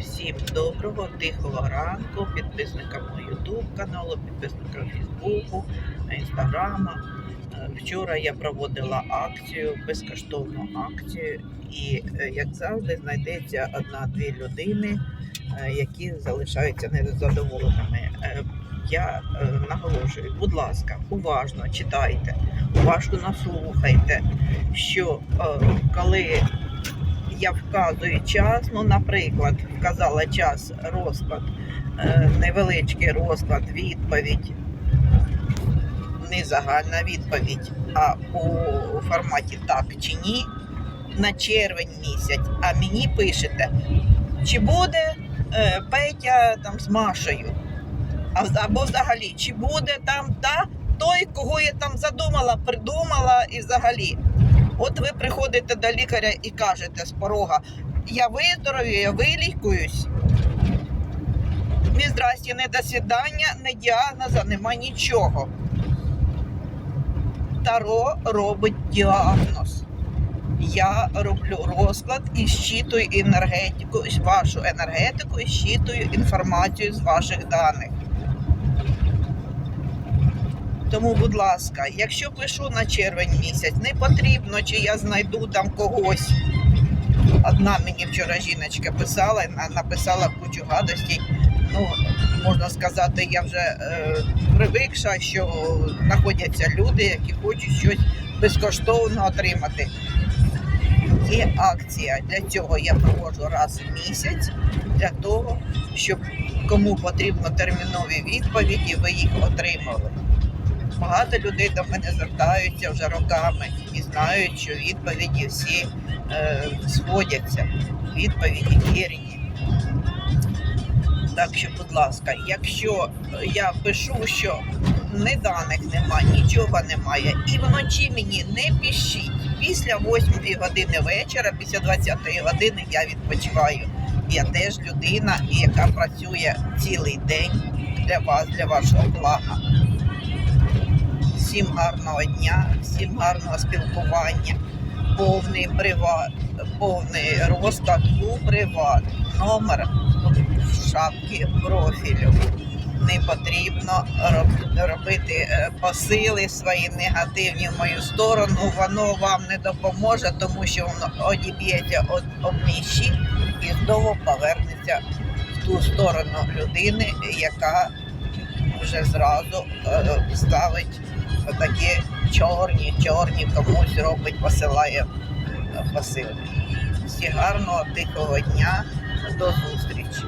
Всім доброго, тихого ранку, підписникам мого YouTube каналу, підписникам Фейсбуку, Інстаграма. Е, Вчора я проводила акцію, безкоштовну акцію, і е, як завжди знайдеться одна-дві людини, е, які залишаються незадоволеними. Я наголошую, будь ласка, уважно читайте, уважно слухайте, що коли я вказую час, ну, наприклад, вказала час розклад, е, невеличкий розклад, відповідь, не загальна відповідь, а у форматі так чи ні на червень місяць, а мені пишете, чи буде е, Петя там з Машею, або взагалі, чи буде там та той, кого я там задумала, придумала і взагалі. От ви приходите до лікаря і кажете з порога, я виздоровію, я вилікуюсь. Ні здрасті, не до свідання, не діагноза, нема нічого. Таро робить діагноз. Я роблю розклад і щитую енергетику, вашу енергетику і щитую інформацію з ваших даних. Тому, будь ласка, якщо пишу на червень місяць, не потрібно, чи я знайду там когось. Одна мені вчора жіночка писала, написала кучу гадостей. Ну, можна сказати, я вже е, привикша, що знаходяться люди, які хочуть щось безкоштовно отримати. Є акція. Для цього я проводжу раз в місяць, для того, щоб кому потрібно термінові відповіді, ви їх отримали. Багато людей до мене звертаються вже роками і знають, що відповіді всі е, сходяться. Відповіді вірні. Так що, будь ласка, якщо я пишу, що ні даних немає, нічого немає, і вночі мені не пишіть. Після 8 години вечора, після 20 години я відпочиваю. Я теж людина, яка працює цілий день для вас, для вашого блага. Всім гарного дня, всім гарного спілкування. Повний приват, повний розклад у приват. Номер в шапці профілю. Не потрібно робити е, посили свої негативні в мою сторону. Воно вам не допоможе, тому що воно одіб'ється об об і знову повернеться в ту сторону людини, яка вже зразу е, ставить такі чорні, чорні комусь робить, посилає е, посилки. Всі гарного, тихого дня, до зустрічі.